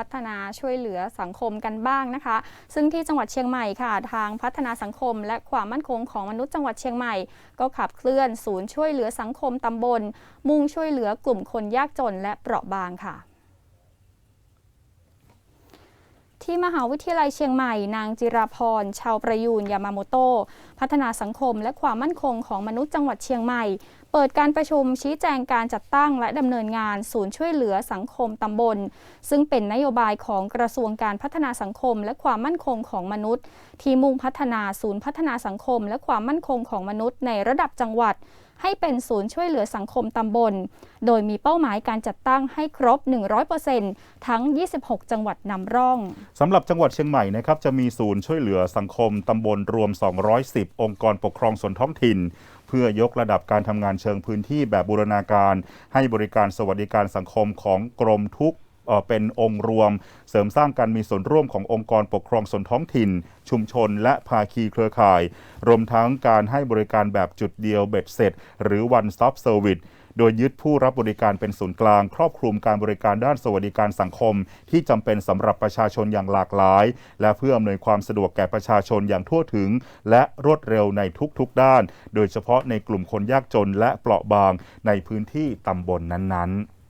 พัฒนาช่วยเหลือสังคมกันบ้างนะคะ ซึ่งที่จังหวัดเชียงใหม่ค่ะ ทางพัฒนาสังคม และความมั่นคงของมนุษย์จังหวัดเชียงใหม่ ก็ขับเคลื่อนศูนย์ช่วยเหลือสังคมตำบล มุ่งช่วยเหลือกลุ่มคนยากจนและเปราะบางค่ะ ที่มหาวิทยาลัยเชียงใหม่ นางจิราพร ชาวประยูนยามาโมโต พัฒนาสังคมและความมั่นคงของมนุษย์จังหวัดเชียงใหม่ เปิดการประชุมชี้แจงการจัดตั้งและดำเนินงาน ศูนย์ช่วยเหลือสังคมตำบล ซึ่งเป็นนโยบายของกระทรวงการพัฒนาสังคมและความมั่นคงของมนุษย์ ที่มุ่งพัฒนาศูนย์พัฒนาสังคมและความมั่นคงของมนุษย์ในระดับจังหวัด ให้เป็นศูนย์ช่วยเหลือสังคมตำบล โดยมีเป้าหมายการจัดตั้งให้ครบ 100%ทั้ง 26 จังหวัดนำร่องสำหรับจังหวัดเชียงใหม่นะครับจะมีศูนย์ช่วยเหลือสังคมตำบลรวม 210 องค์กรปกครองส่วนท้องถิ่นเพื่อยกระดับการทำงานเชิงพื้นที่แบบบูรณาการ ให้บริการสวัสดิการสังคมของกรมทุก เป็นองค์รวม เสริมสร้างการมีส่วนร่วมขององค์กรปกครองส่วนท้องถิ่น ชุมชน และภาคีเครือข่าย รวมทั้งการให้บริการแบบจุดเดียวเบ็ดเสร็จ หรือ one stop service โดยยึดผู้รับบริการเป็นศูนย์กลาง ครอบคลุมการบริการด้านสวัสดิการสังคม ที่จำเป็นสำหรับประชาชนอย่างหลากหลาย และเพื่ออำนวยความสะดวกแก่ประชาชนอย่างทั่วถึง และรวดเร็วในทุกๆด้าน โดยเฉพาะในกลุ่มคนยากจนและเปราะบางในพื้นที่ตำบลนั้นๆ